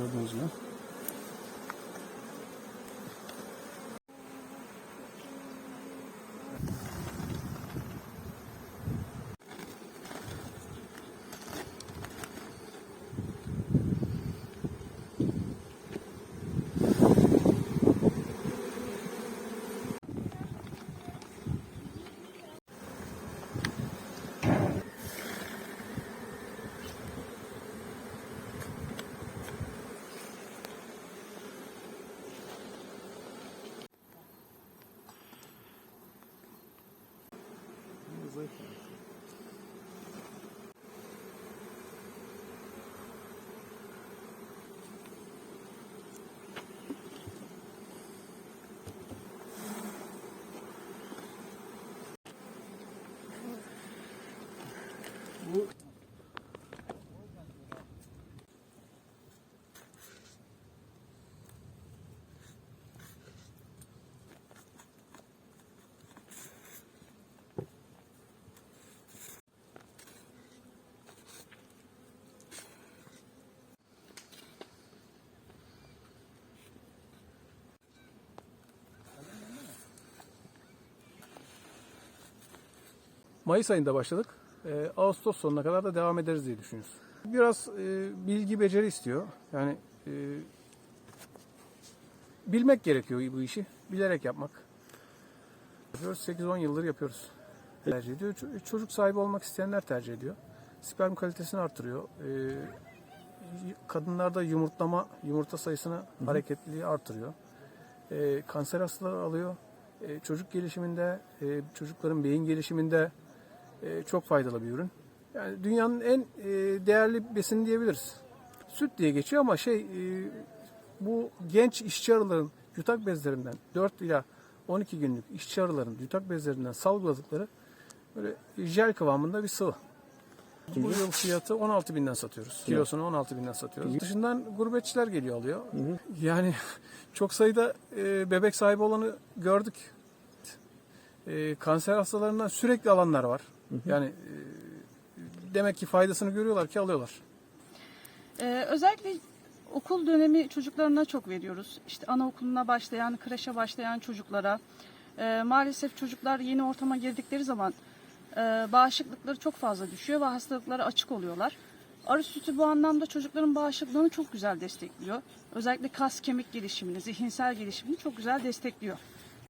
Perdãozinho. зайти. Oops. Mayıs ayında başladık. Ee, Ağustos sonuna kadar da devam ederiz diye düşünüyoruz. Biraz e, bilgi, beceri istiyor. Yani e, bilmek gerekiyor bu işi. Bilerek yapmak. Yapıyoruz. 8-10 yıldır yapıyoruz. Tercih ediyor. Çocuk sahibi olmak isteyenler tercih ediyor. Sperm kalitesini artırıyor. Ee, y- kadınlarda yumurtlama, yumurta sayısını, hareketliliği artırıyor. Ee, kanser hastalığı alıyor. Ee, çocuk gelişiminde, e, çocukların beyin gelişiminde e, çok faydalı bir ürün. Yani dünyanın en e, değerli besini diyebiliriz. Süt diye geçiyor ama şey e, bu genç işçi arıların yutak bezlerinden 4 ila 12 günlük işçi arıların yutak bezlerinden salgıladıkları böyle jel kıvamında bir sıvı. Bu yıl fiyatı 16 binden satıyoruz. Kilosunu 16 binden satıyoruz. Dışından gurbetçiler geliyor alıyor. Yani çok sayıda e, bebek sahibi olanı gördük. E, kanser hastalarından sürekli alanlar var. Yani e, demek ki faydasını görüyorlar ki alıyorlar. Ee, özellikle okul dönemi çocuklarına çok veriyoruz. İşte anaokuluna başlayan, kreşe başlayan çocuklara. Ee, maalesef çocuklar yeni ortama girdikleri zaman e, bağışıklıkları çok fazla düşüyor ve hastalıklara açık oluyorlar. Arı sütü bu anlamda çocukların bağışıklığını çok güzel destekliyor. Özellikle kas kemik gelişimini, zihinsel gelişimini çok güzel destekliyor.